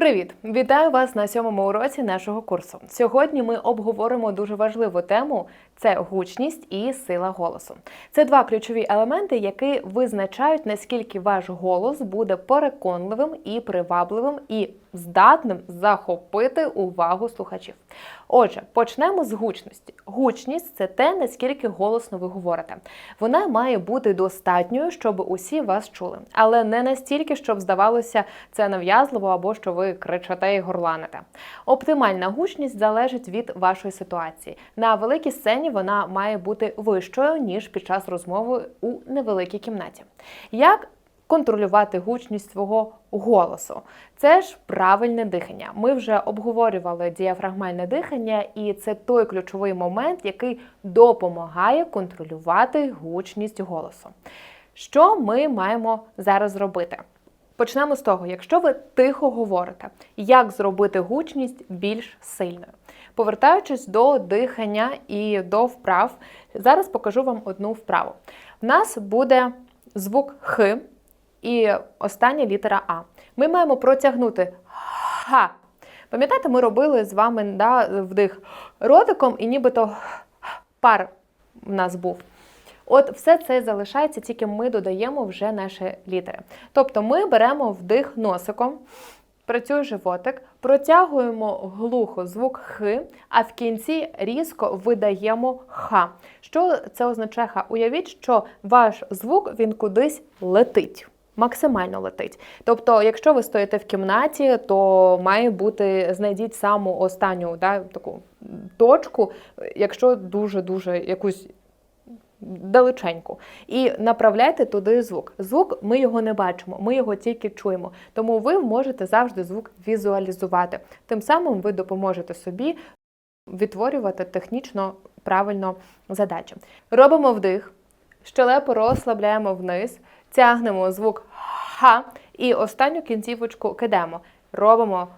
Привіт! Вітаю вас на сьомому уроці нашого курсу. Сьогодні ми обговоримо дуже важливу тему: це гучність і сила голосу. Це два ключові елементи, які визначають наскільки ваш голос буде переконливим і привабливим і здатним захопити увагу слухачів. Отже, почнемо з гучності. Гучність це те, наскільки голосно ви говорите. Вона має бути достатньою, щоб усі вас чули, але не настільки, щоб здавалося це нав'язливо або що ви кричите і горланите. Оптимальна гучність залежить від вашої ситуації. На великій сцені вона має бути вищою ніж під час розмови у невеликій кімнаті. Як контролювати гучність свого голосу. Це ж правильне дихання. Ми вже обговорювали діафрагмальне дихання, і це той ключовий момент, який допомагає контролювати гучність голосу. Що ми маємо зараз зробити? Почнемо з того, якщо ви тихо говорите, як зробити гучність більш сильною. Повертаючись до дихання і до вправ, зараз покажу вам одну вправу. В нас буде звук Х і остання літера А. Ми маємо протягнути ха. Пам'ятаєте, ми робили з вами да, вдих ротиком, і нібито пар в нас був. От все це залишається, тільки ми додаємо вже наші літери. Тобто ми беремо вдих носиком, працює животик, протягуємо глухо звук Х, а в кінці різко видаємо Х. Що це означає Х? Уявіть, що ваш звук він кудись летить. Максимально летить. Тобто, якщо ви стоїте в кімнаті, то має бути, знайдіть саму останню да, таку точку, якщо дуже-дуже якусь далеченьку. І направляйте туди звук. Звук ми його не бачимо, ми його тільки чуємо. Тому ви можете завжди звук візуалізувати. Тим самим ви допоможете собі відтворювати технічно правильно задачі. Робимо вдих, щелепу розслабляємо вниз, тягнемо звук ха і останню кінцівочку кидаємо. Робимо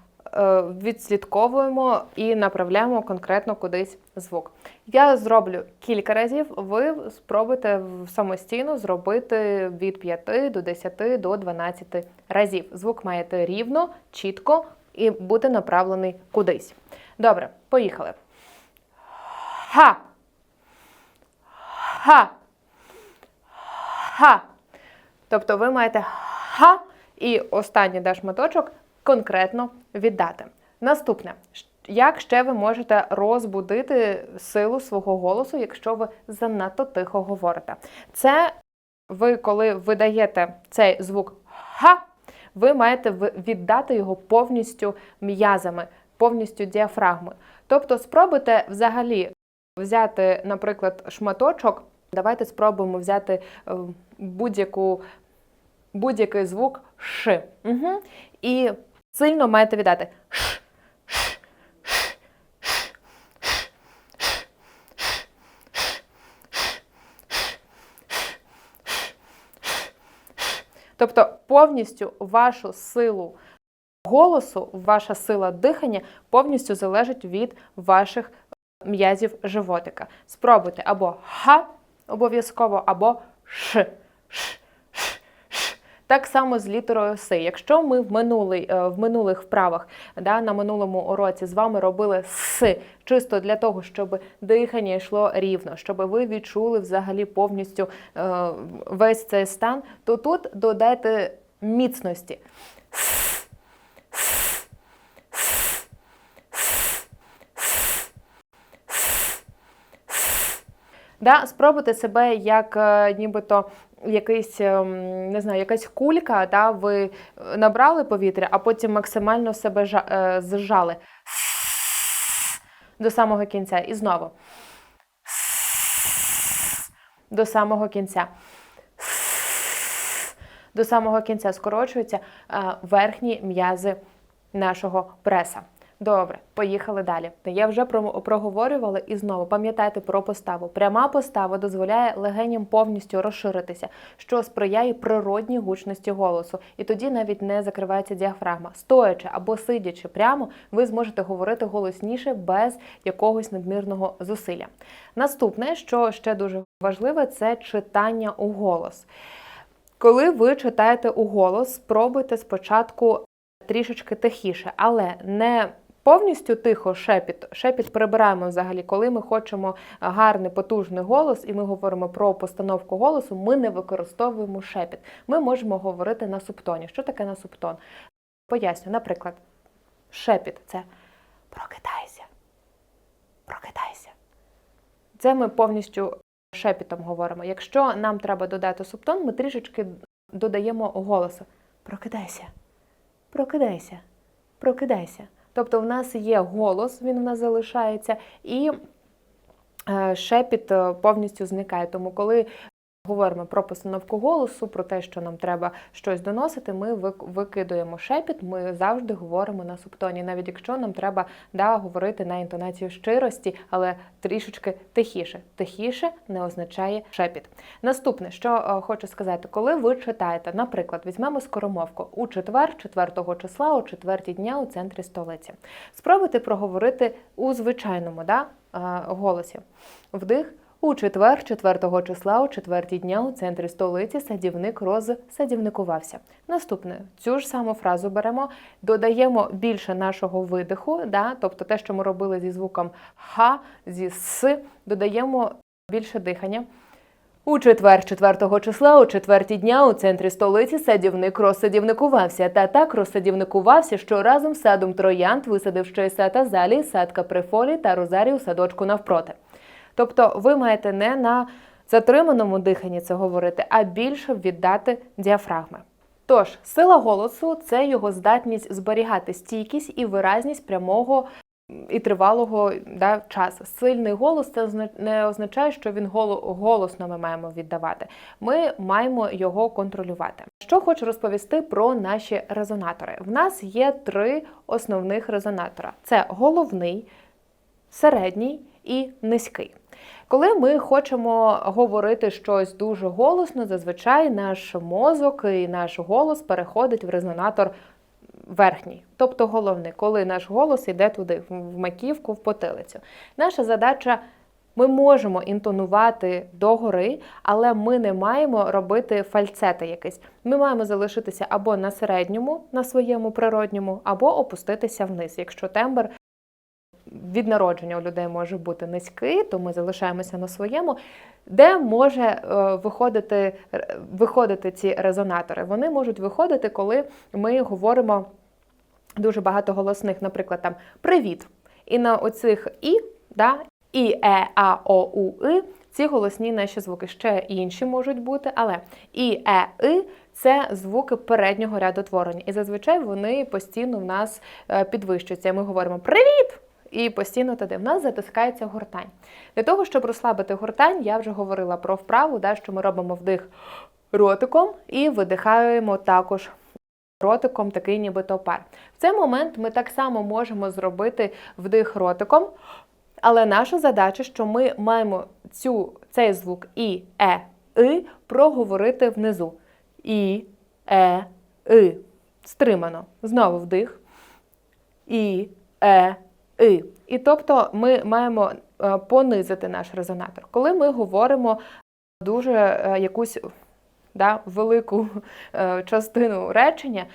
відслідковуємо і направляємо конкретно кудись звук. Я зроблю кілька разів, ви спробуйте самостійно зробити від 5 до 10 до 12 разів. Звук має йти рівно, чітко і бути направлений кудись. Добре, поїхали. Ха. Ха. Ха. Тобто ви маєте ха і останній да, шматочок конкретно віддати. Наступне, як ще ви можете розбудити силу свого голосу, якщо ви занадто тихо говорите? Це ви, коли видаєте цей звук ха, ви маєте віддати його повністю м'язами, повністю діафрагмою. Тобто спробуйте взагалі взяти, наприклад, шматочок. Давайте спробуємо взяти будь-яку будь-який звук ш. Угу. І сильно маєте віддати. Ш, ш, ш, ш, ш, Тобто повністю вашу силу голосу, ваша сила дихання повністю залежить від ваших м'язів животика. Спробуйте або ха обов'язково, або ш. Так само з літерою С. Якщо ми в минулий, в минулих вправах да, на минулому уроці з вами робили С, чисто для того, щоб дихання йшло рівно, щоб ви відчули взагалі повністю е, весь цей стан, то тут додайте міцності. С, с, с, с, с. Да, Спробуйте себе як е, нібито якийсь, не знаю, якась кулька, да, ви набрали повітря, а потім максимально себе зжали до самого кінця. І знову до самого кінця. До самого кінця скорочуються верхні м'язи нашого преса. Добре, поїхали далі. Я вже проговорювала і знову пам'ятайте про поставу. Пряма постава дозволяє легеням повністю розширитися, що сприяє природній гучності голосу, і тоді навіть не закривається діафрагма. Стоячи або сидячи прямо, ви зможете говорити голосніше без якогось надмірного зусилля. Наступне, що ще дуже важливе, це читання у голос. Коли ви читаєте у голос, спробуйте спочатку трішечки тихіше, але не повністю тихо шепіт. Шепіт прибираємо взагалі, коли ми хочемо гарний потужний голос, і ми говоримо про постановку голосу, ми не використовуємо шепіт. Ми можемо говорити на субтоні. Що таке на субтон? Поясню, наприклад, шепіт це прокидайся, прокидайся. Це ми повністю шепітом говоримо. Якщо нам треба додати субтон, ми трішечки додаємо голосу. Прокидайся, прокидайся, прокидайся. Тобто в нас є голос, він в нас залишається, і е, шепіт е, повністю зникає. Тому коли говоримо про постановку голосу, про те, що нам треба щось доносити, ми викидуємо шепіт, ми завжди говоримо на субтоні, навіть якщо нам треба да, говорити на інтонацію щирості, але трішечки тихіше. Тихіше не означає шепіт. Наступне, що е, хочу сказати, коли ви читаєте, наприклад, візьмемо скоромовку у четвер, 4 числа, о четвертій дня у центрі столиці. Спробуйте проговорити у звичайному да, е, голосі. Вдих. У четвер, 4 числа, о четвертій дня у центрі столиці садівник роз садівникувався. Наступне цю ж саму фразу беремо, додаємо більше нашого видиху, да, тобто те, що ми робили зі звуком ха, зі с, додаємо більше дихання. У четвер, 4 числа, о четвертій дня у центрі столиці садівник розсадівникувався. Та так розсадівникувався, що разом з садом троянд висадив ще й сад азалії, сад каприфолі та розарію садочку навпроти. Тобто ви маєте не на затриманому диханні це говорити, а більше віддати діафрагми. Тож, сила голосу це його здатність зберігати стійкість і виразність прямого і тривалого да, часу. Сильний голос це не означає, що він голосно ми маємо віддавати. Ми маємо його контролювати. Що хочу розповісти про наші резонатори. В нас є три основних резонатора: це головний, середній і низький. Коли ми хочемо говорити щось дуже голосно, зазвичай наш мозок і наш голос переходить в резонатор верхній, тобто головний, коли наш голос йде туди, в маківку, в потилицю. Наша задача. Ми можемо інтонувати догори, але ми не маємо робити фальцети якийсь. Ми маємо залишитися або на середньому, на своєму природньому, або опуститися вниз. Якщо тембр від народження у людей може бути низький, то ми залишаємося на своєму. Де може е, виходити, виходити ці резонатори? Вони можуть виходити, коли ми говоримо дуже багато голосних, наприклад, там привіт. І на оцих і, да, і, е, а, о, у, и, ці голосні наші звуки. Ще інші можуть бути, але і, е, и це звуки переднього ряду творення. І зазвичай вони постійно в нас е, підвищуються. І Ми говоримо привіт! І постійно туди в нас затискається гортань. Для того, щоб розслабити гортань, я вже говорила про вправу, да, що ми робимо вдих ротиком і видихаємо також ротиком, такий нібито пар. В цей момент ми так само можемо зробити вдих ротиком, але наша задача, що ми маємо цю, цей звук і, е, и проговорити внизу. І, е, и. Стримано. Знову вдих. І, е, и. І тобто ми маємо е, понизити наш резонатор. Коли ми говоримо дуже е, якусь да, велику е, частину речення,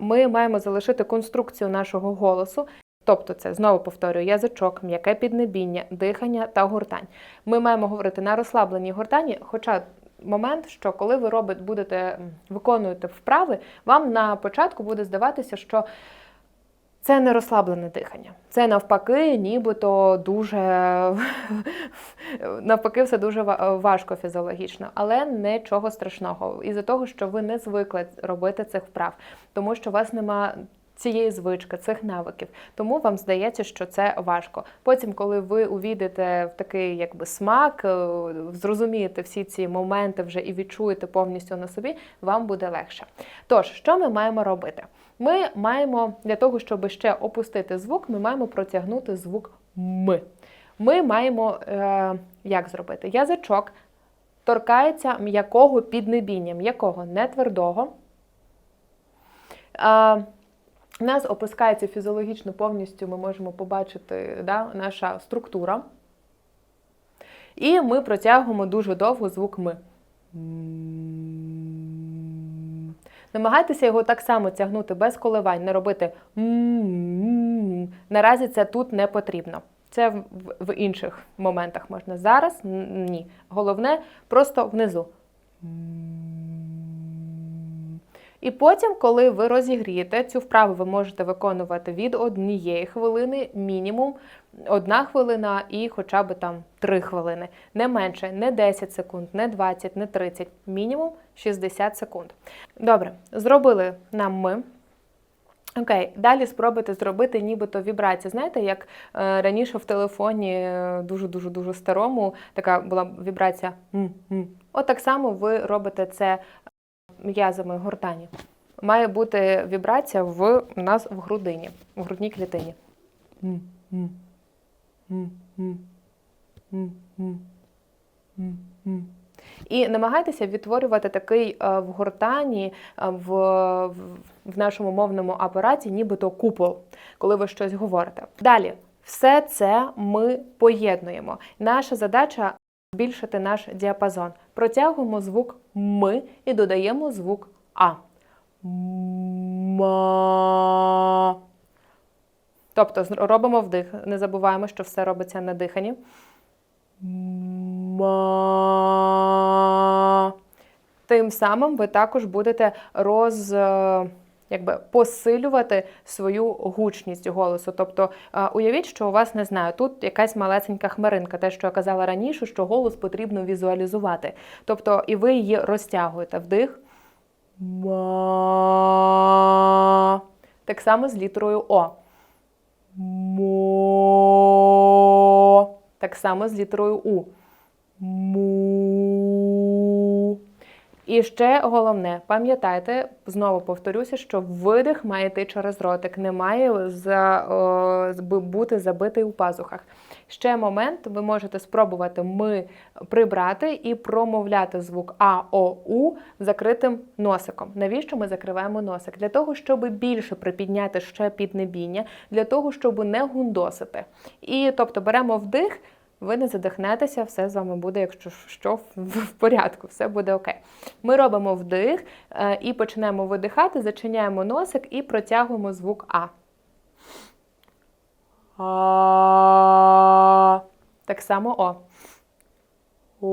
ми маємо залишити конструкцію нашого голосу. Тобто, це знову повторюю, язичок, м'яке піднебіння, дихання та гуртань. Ми маємо говорити на розслабленій гуртані, хоча момент, що коли ви робите, будете виконуєте вправи, вам на початку буде здаватися, що це не розслаблене дихання. Це навпаки, нібито дуже навпаки, все дуже важко фізіологічно, але нічого страшного. Із-за того, що ви не звикли робити цих вправ, тому що у вас нема. Цієї звички, цих навиків, тому вам здається, що це важко. Потім, коли ви увійдете в такий якби смак, е, зрозумієте всі ці моменти вже і відчуєте повністю на собі, вам буде легше. Тож, що ми маємо робити? Ми маємо для того, щоб ще опустити звук, ми маємо протягнути звук М. Ми маємо е, як зробити? Язичок торкається м'якого піднебіння, м'якого, не твердого. Е, у нас опускається фізіологічно повністю, ми можемо побачити да, наша структура. І ми протягуємо дуже довго звук М. Намагайтеся його так само тягнути без коливань, не робити «м-м-м». Наразі це тут не потрібно. Це в, інших моментах можна. Зараз ні. Головне просто внизу. І потім, коли ви розігрієте цю вправу, ви можете виконувати від однієї хвилини, мінімум одна хвилина і хоча б там 3 хвилини. Не менше, не 10 секунд, не 20, не 30, мінімум 60 секунд. Добре, зробили нам ми. Окей, далі спробуйте зробити нібито вібрації. Знаєте, як е, раніше в телефоні дуже дуже дуже старому така була вібрація. м-м. От так само ви робите це м'язами гортані. Має бути вібрація в нас в грудині, в грудній клітині. І намагайтеся відтворювати такий е, в гортані, е, в, в нашому мовному апараті, нібито купол, коли ви щось говорите. Далі, все це ми поєднуємо. Наша задача збільшити наш діапазон. Протягуємо звук ми і додаємо звук а. Ма. Тобто робимо вдих. Не забуваємо, що все робиться на диханні. Ма. Тим самим ви також будете роз, е, якби, посилювати свою гучність голосу. Тобто е, уявіть, що у вас не знаю, тут якась малесенька хмаринка, те, що я казала раніше, що голос потрібно візуалізувати. Тобто, і ви її розтягуєте вдих. Ма. Так само з літерою О. Мо. Так само з літерою У. Му. І ще головне, пам'ятайте, знову повторюся, що видих має йти через ротик, не має за, о, бути забитий у пазухах. Ще момент, ви можете спробувати ми прибрати і промовляти звук А, О, У закритим носиком. Навіщо ми закриваємо носик? Для того, щоб більше припідняти ще піднебіння, для того, щоб не гундосити. І тобто беремо вдих. Ви не задихнетеся, все з вами буде, якщо що, в- порядку, все буде окей. Ми робимо вдих е, і почнемо видихати, зачиняємо носик і протягуємо звук А. А. Так само О. О.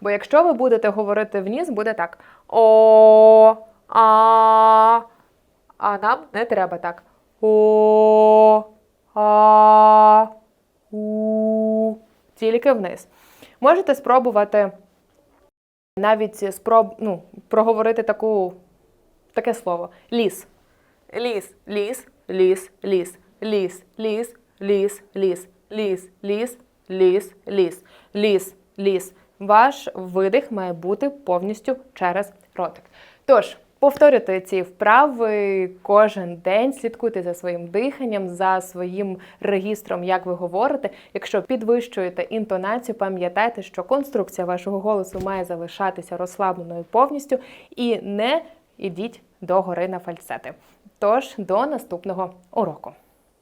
Бо якщо ви будете говорити вниз, буде так. О. А. А нам не треба так. О. А. У. Тільки вниз. Можете спробувати навіть спроб, ну, проговорити таку, таке слово. Ліс. Ліс, ліс, ліс, ліс, ліс, ліс, ліс, ліс, ліс, ліс, ліс, ліс, ліс, ліс. Ваш видих має бути повністю через ротик. Тож, повторюйте ці вправи кожен день, слідкуйте за своїм диханням, за своїм регістром, як ви говорите. Якщо підвищуєте інтонацію, пам'ятайте, що конструкція вашого голосу має залишатися розслабленою повністю і не ідіть до гори на фальцети. Тож до наступного уроку.